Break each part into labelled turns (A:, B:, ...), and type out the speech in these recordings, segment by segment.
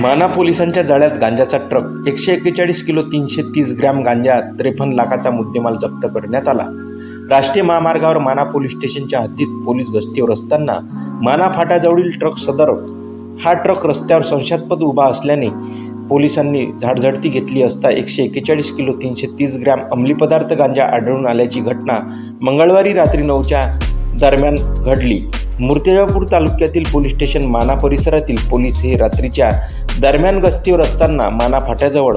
A: माना पोलिसांच्या जाळ्यात गांजाचा ट्रक एकशे एक्केचाळीस किलो तीनशे तीस ग्रॅम गांजा त्रेपन्न लाखाचा मुद्देमाल जप्त करण्यात आला. राष्ट्रीय महामार्गावर माना पोलीस स्टेशनच्या हद्दीत पोलीस गस्तीवर असताना माना फाट्याजवळील ट्रक सदर हा ट्रक रस्त्यावर संशयास्पद उभा असल्याने पोलिसांनी झाडझडती घेतली असता एकशे एक्केचाळीस किलो तीनशे तीस ग्रॅम अंमली पदार्थ गांजा आढळून आल्याची घटना मंगळवारी रात्री नऊच्या दरम्यान घडली. मूर्तिजापूर तालुक्यातील पोलीस स्टेशन माना परिसरातील पोलीस हे रात्रीच्या दरम्यान गस्तीवर असताना माना फाट्याजवळ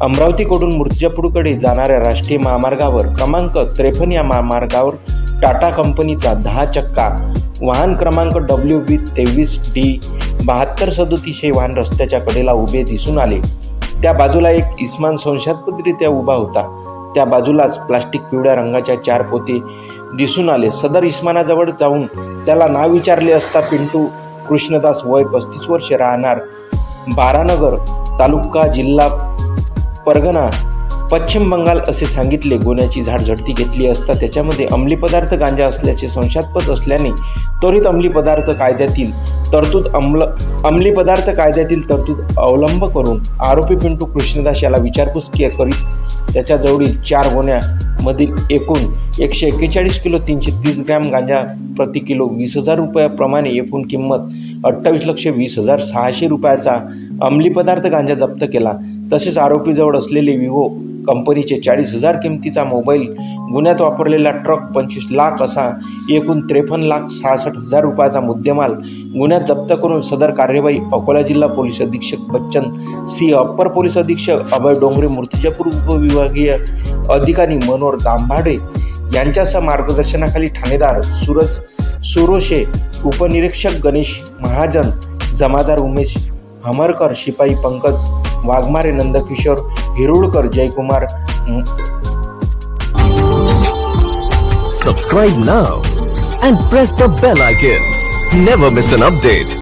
A: अमरावतीकडून मूर्तिजापूरकडे जाणाऱ्या राष्ट्रीय महामार्गावर क्रमांक त्रेपन्न या महामार्गावर टाटा कंपनीचा दहा चक्का वाहन क्रमांक डब्ल्यू बी तेवीस डी बहात्तर सदोतीस हे वाहन रस्त्याच्या कडेला उभे दिसून आले. त्या बाजूला एक इस्मान संशयास्पदरित्या उभा होता. त्या बाजूलाच प्लास्टिक पिवळ्या रंगाच्या चार पोते दिसून आले. सदर इस्मानाजवळ जाऊन त्याला नाव विचारले असता पिंटू कृष्णदास वय पस्तीस वर्ष राहणार. बारानगर तालुका जिल्हा परगणा पश्चिम बंगाल असे सांगितले गोण्याची झाडझडती घेतली असता त्याच्यामध्ये अंमली पदार्थ गांजा असल्याचे संशयास्पद असल्याने त्वरित अंमली पदार्थ कायद्यातील तरतूद अंमल अंमली पदार्थ कायद्यातील तरतूद अवलंब करून आरोपी पिंटू कृष्णदास याला विचारपूस के- करीत त्याच्याजवळील चार गोण्यामधील एकूण एकशे एक्केचाळीस किलो तीनशे तीस ग्रॅम गांजा प्रति किलो वीस हजार रुपयाप्रमाणे एकूण किंमत अठ्ठावीस लक्ष वीस हजार सहाशे रुपयाचा अंमली पदार्थ गांजा जप्त केला. तसेच आरोपीजवळ असलेले विवो कंपनीचे चाळीस हजार किमतीचा मोबाईल गुन्ह्यात वापरलेला ट्रक पंचवीस लाख असा एकूण त्रेपन्न लाख सहासष्ट हजार रुपयाचा मुद्देमाल गुन्ह्यात जप्त करून सदर कार्यवाही अकोला जिल्हा पोलीस अधीक्षक बच्चन सी अप्पर पोलीस अधीक्षक अभय डोंगरे मूर्तिजापूर उपविभागीय अधिकारी मनोहर दांभाडे यांच्यासह मार्गदर्शनाखाली ठाणेदार सूरज सुरोशे उपनिरीक्षक गणेश महाजन जमादार उमेश हमरकर शिपाई पंकज वाघमारे नंदकिशोर हिरुळकर जयकुमार म-
B: Subscribe now and press the bell icon. Never miss an update.